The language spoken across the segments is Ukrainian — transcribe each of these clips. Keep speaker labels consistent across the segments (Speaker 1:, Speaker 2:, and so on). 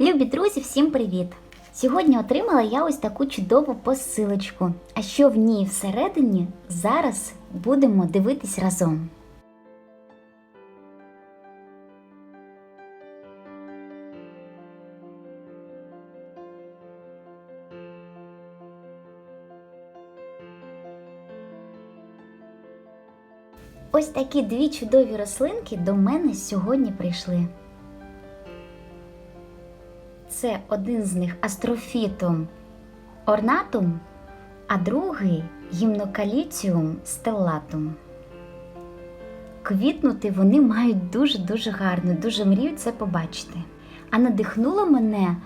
Speaker 1: Любі друзі, всім привіт! Сьогодні отримала я ось таку чудову посилочку. А що в ній всередині, зараз будемо дивитись разом. Ось такі дві чудові рослинки до мене сьогодні прийшли. Це один з них астрофітум орнатум, а другий гімнокаліціум стеллатум. Квітнути вони мають дуже-дуже гарно, дуже мрію це побачити. А надихнуло мене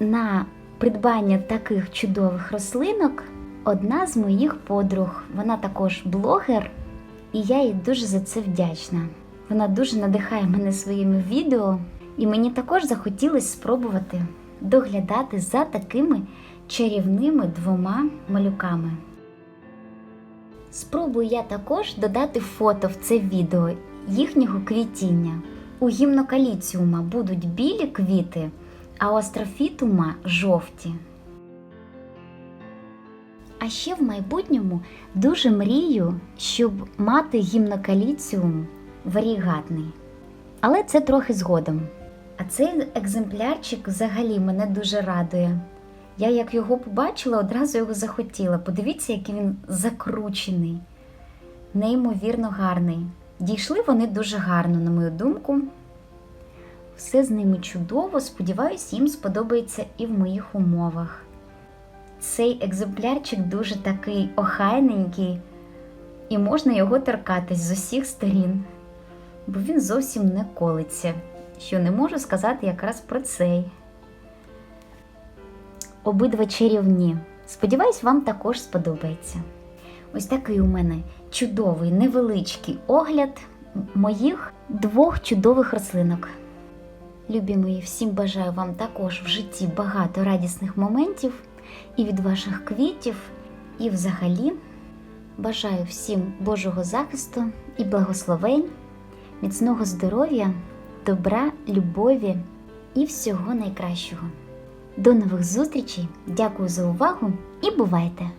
Speaker 1: на придбання таких чудових рослинок одна з моїх подруг. Вона також блогер, і я їй дуже за це вдячна. Вона дуже надихає мене своїми відео, і мені також захотілося спробувати доглядати за такими чарівними двома малюками. Спробую я також додати фото в це відео їхнього квітіння. У гімнокаліціума будуть білі квіти, а у астрофітума жовті. А ще в майбутньому дуже мрію, щоб мати гімнокаліціум варігатний. Але це трохи згодом. А цей екземплярчик взагалі мене дуже радує. Я як його побачила, одразу його захотіла. Подивіться, який він закручений, неймовірно гарний. Дійшли вони дуже гарно, на мою думку. Все з ними чудово, сподіваюсь, їм сподобається і в моїх умовах. Цей екземплярчик дуже такий охайненький, і можна його торкатись з усіх сторін, бо він зовсім не колиться, що не можу сказати якраз про цей. Обидва чарівні. Сподіваюсь, вам також сподобається. Ось такий у мене чудовий невеличкий огляд моїх двох чудових рослинок. Любі мої, всім бажаю вам також в житті багато радісних моментів і від ваших квітів, і взагалі бажаю всім Божого захисту і благословень, міцного здоров'я, добра, любові і всього найкращого. До нових зустрічей! Дякую за увагу і бувайте!